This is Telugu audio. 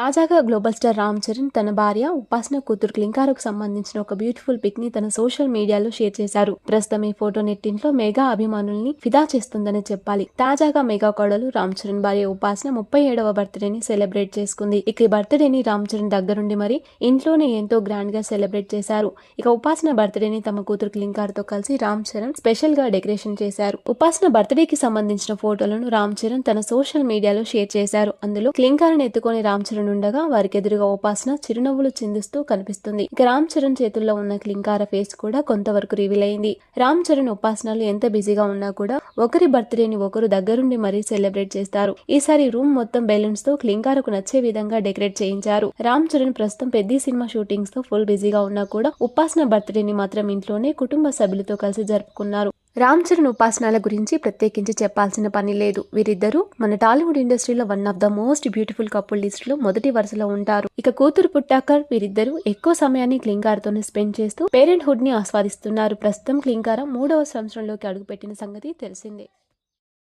తాజాగా గ్లోబల్ స్టార్ రామ్ చరణ్ తన భార్య ఉపాసన కూతురు క్లింకారకు సంబంధించిన ఒక బ్యూటిఫుల్ పిక్ని తన సోషల్ మీడియాలో షేర్ చేశారు. ప్రస్తుతం ఈ ఫోటో నెట్టింట్లో మెగా అభిమానుల్ని ఫిదా చేస్తుందని చెప్పాలి. తాజాగా మెగా కోడలు రామ్ చరణ్ భార్య ఉపాసన ముప్పై ఏడవ బర్త్డేని సెలబ్రేట్ చేసుకుంది. ఇక ఈ బర్త్డేని రామ్ చరణ్ దగ్గరుండి మరి ఇంట్లోనే ఎంతో గ్రాండ్గా సెలబ్రేట్ చేశారు. ఇక ఉపాసన బర్త్డేని తమ కూతురు క్లింకార్తో కలిసి రామ్ చరణ్ స్పెషల్గా డెకరేషన్ చేశారు. ఉపాసన బర్త్డేకి సంబంధించిన ఫోటోలను రామ్ చరణ్ తన సోషల్ మీడియాలో షేర్ చేశారు. అందులో క్లింకార్ని ఎత్తుకొని రామ్ చరణ్ ఉండగా వారికి ఎదురుగా ఉపాసన చిరునవ్వులు చిందిస్తూ కనిపిస్తుంది. ఇక రామ్ చరణ్ చేతుల్లో ఉన్న క్లింకార ఫేస్ కూడా కొంతవరకు రివీల్ అయింది. రామ్ చరణ్ ఉపాసనలు ఎంత బిజీగా ఉన్నా కూడా ఒకరి బర్త్డేని ఒకరు దగ్గరుండి మరీ సెలబ్రేట్ చేస్తారు. ఈసారి రూమ్ మొత్తం బెలూన్స్తో క్లింకారకు నచ్చే విధంగా డెకరేట్ చేయించారు. రామ్ చరణ్ ప్రస్తుతం పెద్ద సినిమా షూటింగ్స్తో ఫుల్ బిజీగా ఉన్నా కూడా ఉపాసన బర్త్డేని మాత్రం ఇంట్లోనే కుటుంబ సభ్యులతో కలిసి జరుపుకున్నారు. రామ్ చరణ్ ఉపాసనాల గురించి ప్రత్యేకించి చెప్పాల్సిన పని లేదు. వీరిద్దరూ మన టాలీవుడ్ ఇండస్ట్రీలో one of the most beautiful couple లిస్ట్లో మొదటి వరుసలో ఉంటారు. ఇక కూతురు పుట్టాక వీరిద్దరూ ఎక్కువ సమయాన్ని క్లింకార్తోనే స్పెండ్ చేస్తూ పేరెంట్ హుడ్ని ఆస్వాదిస్తున్నారు. ప్రస్తుతం క్లింకార మూడవ సంవత్సరంలోకి అడుగుపెట్టిన సంగతి తెలిసిందే.